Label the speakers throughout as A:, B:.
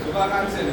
A: శుభాకాంక్షలు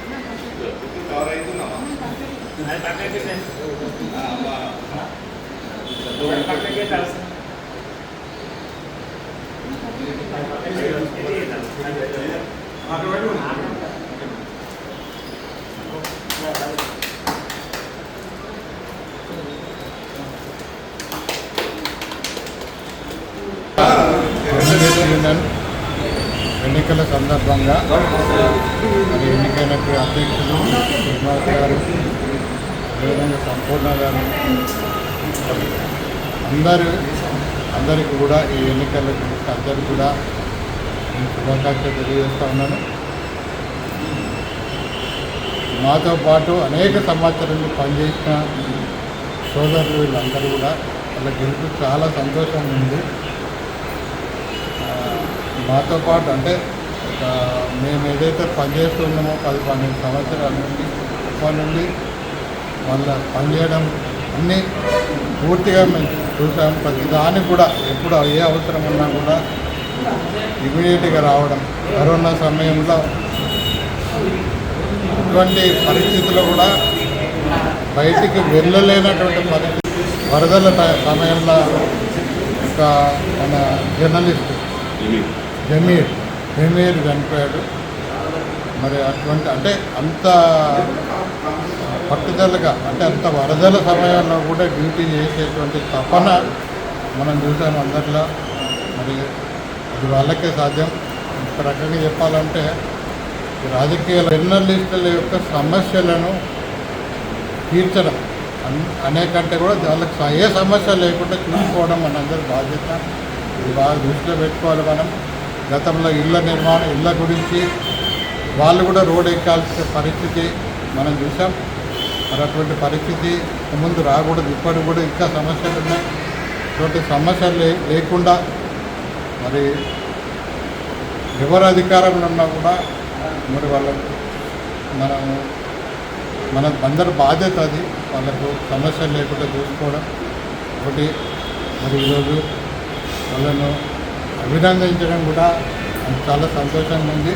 A: శుభాకాంక్షలు కవర్ అవుతున్నావా ఆ, అమ్మా.
B: కాంగ్రెస్ యూనియన్ ఎన్నికల సందర్భంగా మరి ఎన్నికైనటువంటి అధ్యక్షులు శ్రీనివాస్ గారు అదేవిధంగా సంపూర్ణ గారు అందరూ అందరికీ కూడా ఈ ఎన్నికలకు అందరికీ కూడా నేను శుభాకాంక్షలు తెలియజేస్తా ఉన్నాను. మాతో పాటు అనేక సంవత్సరాలు పనిచేసిన సోదరులు వీళ్ళందరూ కూడా వాళ్ళ గెలుపు చాలా సంతోషంగా ఉంది. మాతో పాటు అంటే ఒక మేము ఏదైతే పనిచేస్తున్నామో పది పన్నెండు సంవత్సరాల నుండి అప్పటి నుండి వాళ్ళ పనిచేయడం అన్నీ పూర్తిగా మేము చూసాం. ప్రతి దానికి కూడా ఎప్పుడు ఏ అవసరం ఉన్నా కూడా ఇమీడియట్గా రావడం కరోనా సమయంలో అటువంటి పరిస్థితుల్లో కూడా బయటికి వెళ్ళలేనటువంటి పరిస్థితి వరదల సమయంలో ఒక మన జర్నలిస్ట్ జమీర్ జమీర్ చనిపోయాడు. మరి అటువంటి అంటే అంత పట్టుదలగా అంటే అంత వరదల సమయంలో కూడా డ్యూటీ చేసేటువంటి తపన మనం చూసాం అందరిలో. మరి అది వాళ్ళకే సాధ్యం. ఒక రకంగా చెప్పాలంటే రాజకీయ జర్నలిస్టుల యొక్క సమస్యలను తీర్చడం అన్- అనేకంటే కూడా వాళ్ళకి ఏ సమస్య లేకుండా చూసుకోవడం మనందరి బాధ్యత. ఇది బాగా దృష్టిలో పెట్టుకోవాలి మనం. గతంలో ఇళ్ళ నిర్మాణం ఇళ్ళ గురించి వాళ్ళు కూడా రోడ్ ఎక్కాల్సిన పరిస్థితి మనం చూసాం మరి అటువంటి పరిస్థితి ముందు రాకూడదు. ఇప్పటికి కూడా ఇంకా సమస్యలు ఉన్నాయి. అటువంటి సమస్యలు లేకుండా మరి ఎవరు అధికారంలో ఉన్నా కూడా మరి వాళ్ళకు మనం మన అందరి బాధ్యత అది. వాళ్ళకు సమస్యలు లేకుండా చూసుకోవడం ఒకటి. మరి ఈరోజు వాళ్ళను అభినందించడం కూడా నాకు చాలా సంతోషంగా ఉంది.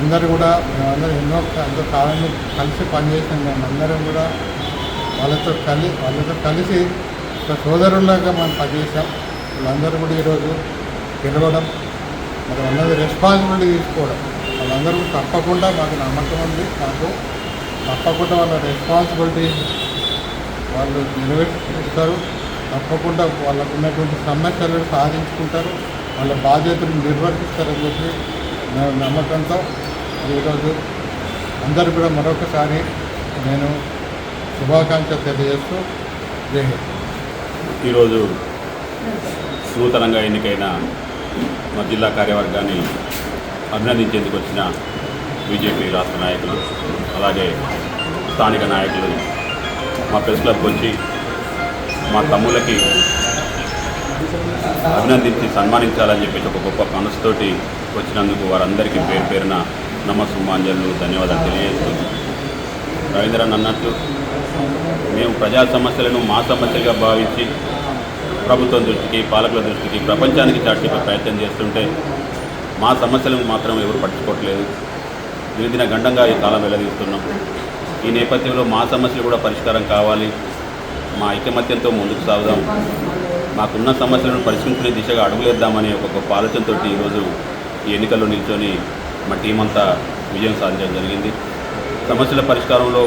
B: అందరూ కూడా మేమందరం ఎన్నో ఎంతో కాలం కలిసి పనిచేసాం. మేము అందరం కూడా వాళ్ళతో కలి వాళ్ళతో కలిసి ఒక సోదరులాగా మనం పనిచేసాం. వాళ్ళందరూ కూడా ఈరోజు గెలవడం మరి వాళ్ళది రెస్పాన్సిబిలిటీ తీసుకోవడం వాళ్ళందరూ తప్పకుండా మాకు నమ్మకం ఉంది. మాకు తప్పకుండా వాళ్ళ రెస్పాన్సిబిలిటీ వాళ్ళు నెరవేర్చుకుంటారు. తప్పకుండా వాళ్ళకు ఉన్నటువంటి సమస్యలను సాధించుకుంటారు. వాళ్ళ బాధ్యతలు నిర్వర్తిస్తారని చెప్పి మేము నమ్మకంతో ఈరోజు అందరు కూడా మరొకసారి నేను శుభాకాంక్షలు తెలియజేస్తూ
C: ఈరోజు నూతనంగా ఎన్నికైన మా జిల్లా కార్యవర్గాన్ని అభినందించేందుకు వచ్చిన బీజేపీ రాష్ట్ర నాయకులు అలాగే స్థానిక నాయకులు మా ప్రెస్ క్లబ్కి వచ్చి మా తమ్ములకి అభినందించి సన్మానించాలని చెప్పేసి ఒక గొప్ప మనసుతోటి వచ్చినందుకు వారందరికీ పేరు పేరున నమస్సుమాంజలు ధన్యవాదాలు తెలియజేస్తూ రవీంద్రన్ అన్నట్టు మేము ప్రజా సమస్యలను మా సమస్యలుగా భావించి ప్రభుత్వం దృష్టికి పాలకుల దృష్టికి ప్రపంచానికి చాటిపే ప్రయత్నం చేస్తుంటే మా సమస్యలను మాత్రం ఎవరు పట్టించుకోవట్లేదు. దినదిన గండంగా ఈ కాలం వెల్లదీస్తున్నాం. ఈ నేపథ్యంలో మా సమస్యలు కూడా పరిష్కారం కావాలి. మా ఐకమత్యంతో ముందుకు సాగుదాం. మాకున్న సమస్యలను పరిష్కరించుకునే దిశగా అడుగులేద్దామనే ఒక గొప్ప ఆలోచనతో ఈరోజు ఈ ఎన్నికల్లో నిల్చొని మా టీం అంతా విజయం సాధించడం జరిగింది. సమస్యల పరిష్కారంలో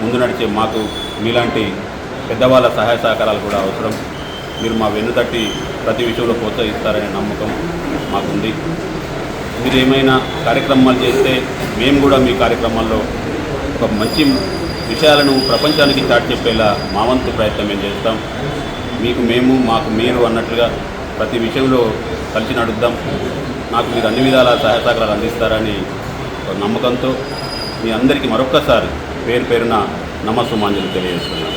C: ముందు నడిచే మాకు మీలాంటి పెద్దవాళ్ళ సహాయ సహకారాలు కూడా అవసరం. మీరు మా వెన్నుతట్టి ప్రతి విషయంలో ప్రోత్సహిస్తారనే నమ్మకం మాకుంది. మీరు ఏమైనా కార్యక్రమాలు చేస్తే మేము కూడా మీ కార్యక్రమాల్లో ఒక మంచి విషయాలను ప్రపంచానికి చాటి చెప్పేలా మా వంతు ప్రయత్నం మేము చేస్తాం. మీకు మేము మాకు మీరు అన్నట్లుగా ప్రతి విషయంలో కలిసి నడుద్దాం. నాకు మీరు అన్ని విధాల సహాయ సహకారాలు అందిస్తారని నమ్మకంతో మీ అందరికీ మరొక్కసారి పేరు పేరున నమస్సుమాంజలి తెలియజేస్తున్నాను.